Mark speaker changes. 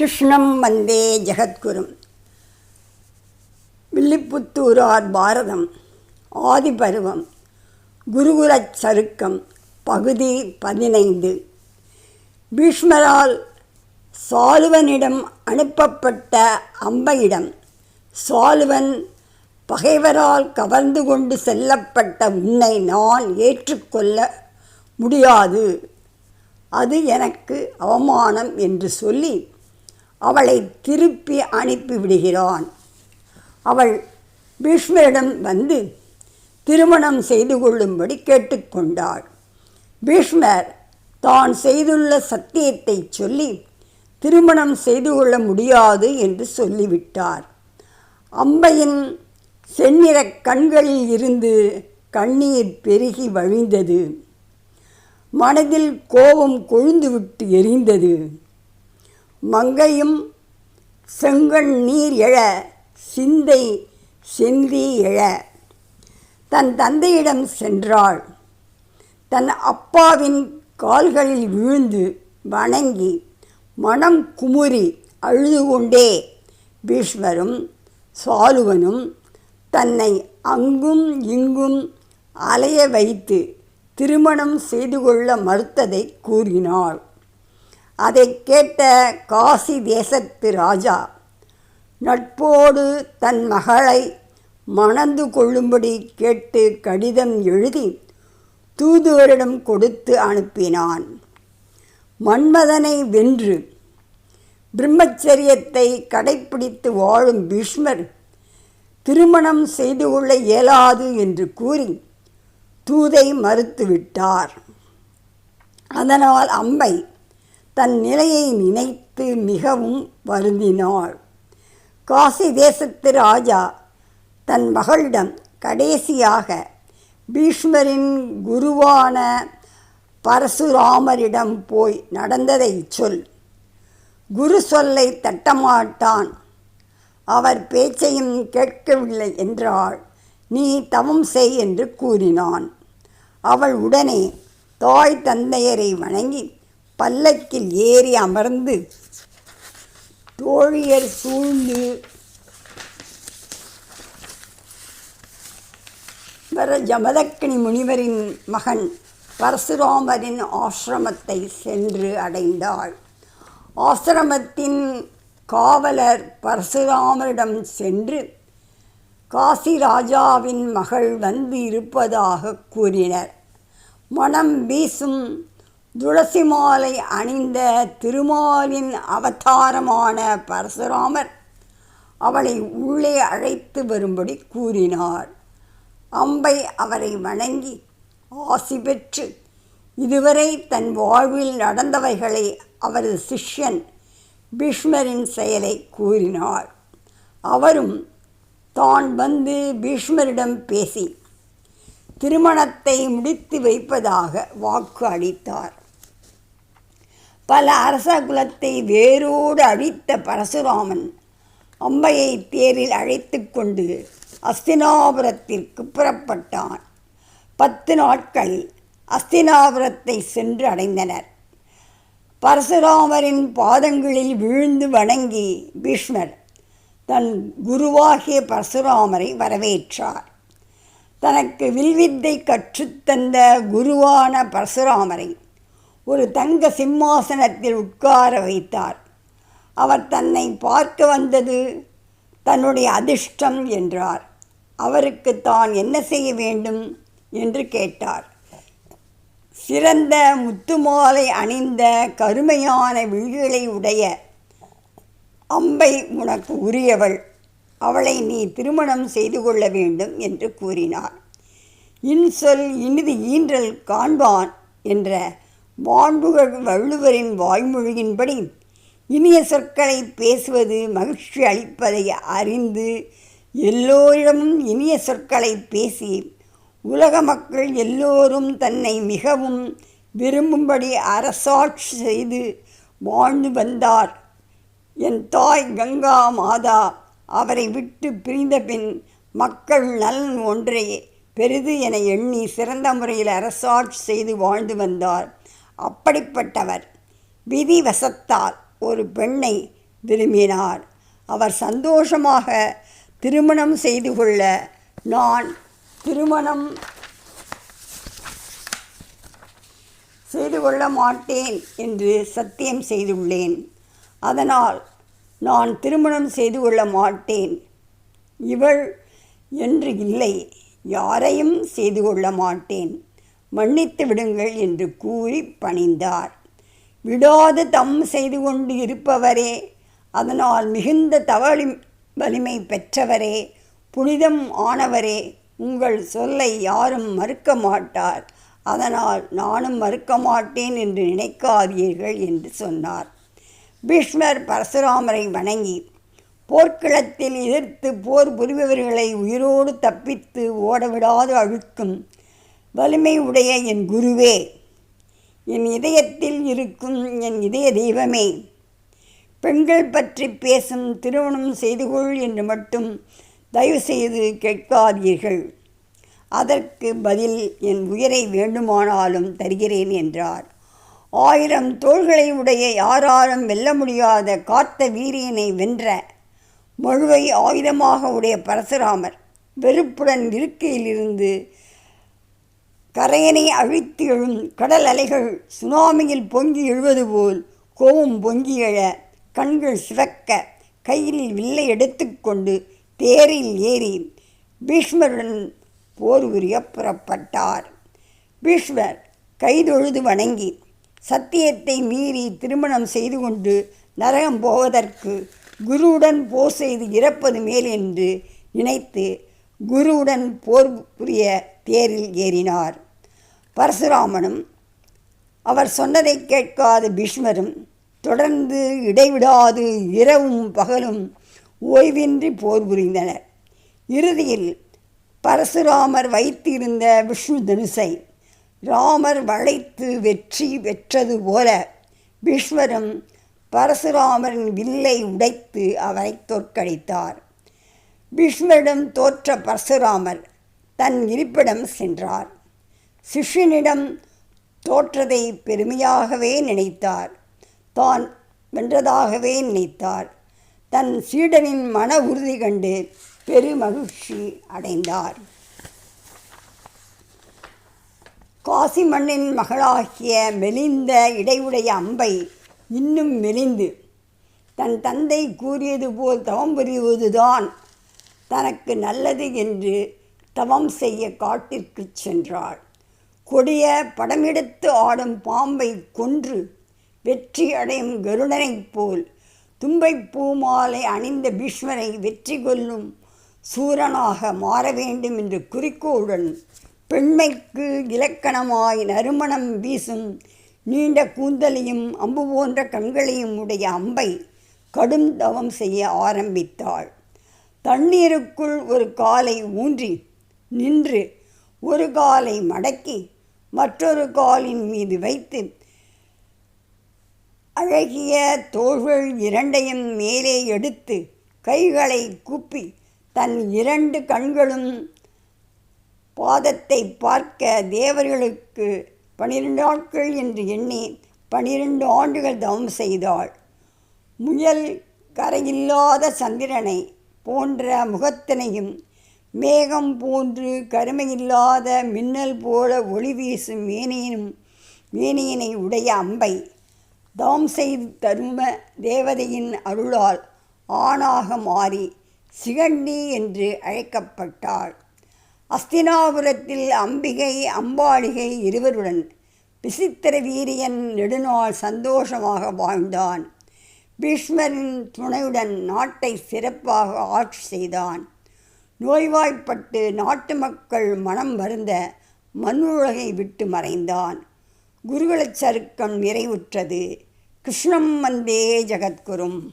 Speaker 1: கிருஷ்ணம் வந்தே ஜெகத்குரும் வில்லிபுத்தூரார் பாரதம் ஆதிபருவம் குருகுலச் சருக்கம் பகுதி பதினைந்து. பீஷ்மரால் சாலுவனிடம் அனுப்பப்பட்ட அம்பையிடம் சாலுவன் பகைவரால் கவர்ந்து கொண்டு செல்லப்பட்ட உன்னை நான் ஏற்றுக்கொள்ள முடியாது. அது எனக்கு அவமானம் என்று சொல்லி அவளை திருப்பி அனுப்பிவிடுகிறான் அவள் பீஷ்மரிடம் வந்து திருமணம் செய்து கொள்ளும்படி கேட்டுக்கொண்டாள். பீஷ்மர் தான் செய்துள்ள சத்தியத்தை சொல்லி திருமணம் செய்து கொள்ள முடியாது என்று சொல்லிவிட்டார். அம்பையின் செந்நிறக் கண்களில் இருந்து கண்ணீர் பெருகி வழிந்தது. மனதில் கோபம் கொழுந்துவிட்டு எரிந்தது. மங்கையும் செங்கண் நீர் எழ சிந்தை செந்தி எழ. தன் தந்தையிடம் சென்றாள். தன் அப்பாவின் கால்களில் விழுந்து வணங்கி மனம் குமுறி அழுது கொண்டே பீஷ்மரும் சாலுவனும் தன்னை அங்கும் இங்கும் அலைய வைத்து திருமணம் செய்து கொள்ள மறுத்ததை கூறினாள். அதை கேட்ட காசி தேசத்து ராஜா நட்போடு தன் மகளை மணந்து கொள்ளும்படி கேட்டு கடிதம் எழுதி தூதுவரிடம் கொடுத்து அனுப்பினான். மன்மதனை வென்று பிரம்மச்சரியத்தை கடைப்பிடித்து வாழும் பீஷ்மர் திருமணம் செய்து கொள்ள இயலாது என்று கூறி தூதை மறுத்துவிட்டார். அதனால் அம்மை தன் நிலையை நினைத்து மிகவும் வருந்தினாள். காசி தேசத்து ராஜா தன் மகளிடம் கடைசியாக பீஷ்மரின் குருவான பரசுராமரிடம் போய் நடந்ததை சொல். குரு சொல்லை தட்டமாட்டான். அவர் பேச்சையும் கேட்கவில்லை என்றாள். நீ தவம் செய் என்று கூறினான். அவள் உடனே தாய் தந்தையரை வணங்கி பல்லக்கில் ஏறி அமர்ந்து தோழியர் சூழ்ந்து வர ஜமதக்கினி முனிவரின் மகன் பரசுராமரின் ஆசிரமத்தை சென்று அடைந்தாள். ஆசிரமத்தின் காவலர் பரசுராமரிடம் சென்று காசி ராஜாவின் மகள் வந்து இருப்பதாக கூறினர். மனம் வீசும் துளசி மாலை அணிந்த திருமாலின் அவதாரமான பரசுராமர் அவளை உள்ளே அழைத்து வரும்படி கூறினார். அம்பை அவரை வணங்கி ஆசி பெற்று இதுவரை தன் வாழ்வில் நடந்தவைகளை அவரது சிஷ்யன் பீஷ்மரின் செயலை கூறினார். அவரும் தான் வந்து பீஷ்மரிடம் பேசி திருமணத்தை முடித்து வைப்பதாக வாக்கு அளித்தார். பல அரச குலத்தை வேரோடு அழித்த பரசுராமன் அம்பையை தேரில் அழைத்து கொண்டு அஸ்தினாபுரத்திற்கு புறப்பட்டான். பத்து நாட்களில் அஸ்தினாபுரத்தை சென்று அடைந்தனர். பரசுராமரின் பாதங்களில் விழுந்து வணங்கி பீஷ்மர் தன் குருவாகிய பரசுராமரை வரவேற்றார். தனக்கு வில்வித்தை கற்றுத்தந்த குருவான பரசுராமரை ஒரு தங்க சிம்மாசனத்தில் உட்கார வைத்தார். அவர் தன்னை பார்க்க வந்தது தன்னுடைய அதிர்ஷ்டம் என்றார். அவருக்கு தான் என்ன செய்ய வேண்டும் என்று கேட்டார். சிறந்த முத்துமாலை அணிந்த கருமையான விழிகளை உடைய அம்பை உனக்கு உரியவள் அவளை நீ திருமணம் செய்து கொள்ள வேண்டும் என்று கூறினார். இன்சொல் இனிது ஈன்றல் காண்பான் என்ற மாண்புகள் வள்ளுவரின் வாய்மொழியின்படி இனிய சொற்களை பேசுவது மகிழ்ச்சி அளிப்பதை அறிந்து எல்லோரிடமும் இனிய சொற்களை பேசி உலக மக்கள் எல்லோரும் தன்னை மிகவும் விரும்பும்படி அரசாட்சி செய்து வாழ்ந்து வந்தார். என் தாய் கங்கா மாதா அவரை விட்டு பிரிந்த பின் மக்கள் நலன் ஒன்றை பெரிது என எண்ணி சிறந்த முறையில் அரசாட்சி செய்து வாழ்ந்து வந்தார். அப்படிப்பட்டவர். விதிவசத்தால் ஒரு பெண்ணை விரும்பினார். அவர் சந்தோஷமாக திருமணம் செய்து கொள்ள நான் திருமணம் செய்து கொள்ள மாட்டேன் என்று சத்தியம் செய்துள்ளேன். அதனால் நான் திருமணம் செய்து கொள்ள மாட்டேன். இவள் என்று இல்லை யாரையும் செய்து கொள்ள மாட்டேன். மன்னித்து விடுங்கள் என்று கூறி பணிந்தார். விடாது தம் செய்து கொண்டு இருப்பவரே அதனால் மிகுந்த தவளி வலிமை பெற்றவரே புனிதம் ஆனவரே உங்கள் சொல்லை யாரும் மறுக்க மாட்டார். அதனால் நானும் மறுக்க மாட்டேன் என்று நினைக்காதீர்கள் என்று சொன்னார். பீஷ்மர் பரசுராமரை வணங்கி போர்க்களத்தில் எதிர்த்து போர் புரிபவர்களை உயிரோடு தப்பித்து ஓடவிடாது அழுக்கும். வலிமை உடைய என் குருவே என் இதயத்தில் இருக்கும் என் இதய தெய்வமே பெண்கள் பற்றி பேசும் திருமணம் செய்து கொள் என்று மட்டும் தயவுசெய்து கேட்காதீர்கள். அதற்கு பதில் என் உயிரை வேண்டுமானாலும் தருகிறேன் என்றார். ஆயிரம் தோள்களை உடைய யாராலும் வெல்ல முடியாத காத்த வீரியனை வென்ற மழுவை ஆயுதமாக உடைய பரசுராமர் வெறுப்புடன் இருக்கையிலிருந்து கரையனை அழித்து எழும் கடல் அலைகள் சுனாமியில் பொங்கி எழுவது போல் கோவம் பொங்கி எழ கண்கள் சிவக்க கையில் வில்லை எடுத்துக்கொண்டு தேரில் ஏறி பீஷ்மருடன் போர் உரிய புறப்பட்டார். பீஷ்மர் கைதொழுது வணங்கி சத்தியத்தை மீறி திருமணம் செய்து கொண்டு நரகம் போவதற்கு குருவுடன் போர் செய்து இறப்பது மேல் என்று நினைத்து குருவுடன் போர் புரிய தேரில் ஏறினார். பரசுராமனும் அவர் சொன்னதை கேட்காத பீஷ்மரும் தொடர்ந்து இடைவிடாது இரவும் பகலும் ஓய்வின்றி போர் புரிந்தனர். இறுதியில் பரசுராமர் வைத்திருந்த விஷ்ணு தனுசை ராமர் வளைத்து வெற்றி பெற்றது போல பீஷ்மரும் பரசுராமரின் வில்லை உடைத்து அவரை தோற்கடித்தார். பீஷ்மரிடம் தோற்ற பரசுராமர் தன் இருப்பிடம் சென்றார். சிஷ்யனிடம் தோற்றதை பெருமையாகவே நினைத்தார். தான் வென்றதாகவே நினைத்தார். தன் சீடனின் மன உறுதி கண்டு பெருமகிழ்ச்சி அடைந்தார். காசி மண்ணின் மகளாகிய மெலிந்த இடையுடைய அம்பை இன்னும் மெலிந்து தன் தந்தை கூறியது போல் தவம் புரிவதுதான் தனக்கு நல்லது என்று தவம் செய்ய காட்டிற்கு சென்றாள். கொடிய படமெடுத்து ஆடும் பாம்பை கொன்று வெற்றி அடையும் கருடனைப் போல் தும்பை பூமாலை அணிந்த பீஷ்மரை வெற்றி கொள்ளும் சூரனாக மாற வேண்டும் என்று குறிக்கோளுடன் பெண்மைக்கு இலக்கணமாய் நறுமணம் வீசும் நீண்ட கூந்தலையும் அம்பு போன்ற கண்களையும் உடைய அம்பை கடும் தவம் செய்ய ஆரம்பித்தாள். தண்ணீருக்குள் ஒரு காலை ஊன்றி நின்று ஒரு காலை மடக்கி மற்றொரு காலின் மீது வைத்து அழகிய தோள்கள் இரண்டையும் மேலே எடுத்து கைகளை கூப்பி தன் இரண்டு கண்களும் பாதத்தை பார்க்க தேவர்களுக்கு பனிரெண்டு நாட்கள் என்று எண்ணி பனிரெண்டு ஆண்டுகள் தவம் செய்தாள். முயல் கரையில்லாத சந்திரனை போன்ற முகத்தினையும் மேகம் போன்று கருமையில்லாத மின்னல் போல ஒளி வீசும் மேனியினும் மேனியினை உடைய அம்பை தவம் செய்து தரும தேவதையின் அருளால் ஆணாக மாறி சிகண்டி என்று அழைக்கப்பட்டாள். அஸ்தினாபுரத்தில் அம்பிகை அம்பாளிகை இருவருடன் விசித்திர வீரியன் நெடுநாள் சந்தோஷமாக வாழ்ந்தான். பீஷ்மரின் துணையுடன் நாட்டை சிறப்பாக ஆட்சி செய்தான். நோய்வாய்ப்பட்டு நாட்டு மக்கள் மனம் வருந்த மண்ணுலகை விட்டு மறைந்தான். குருகுலச் சருக்கம் நிறைவுற்றது. கிருஷ்ணம் வந்தே ஜகத்குரும்.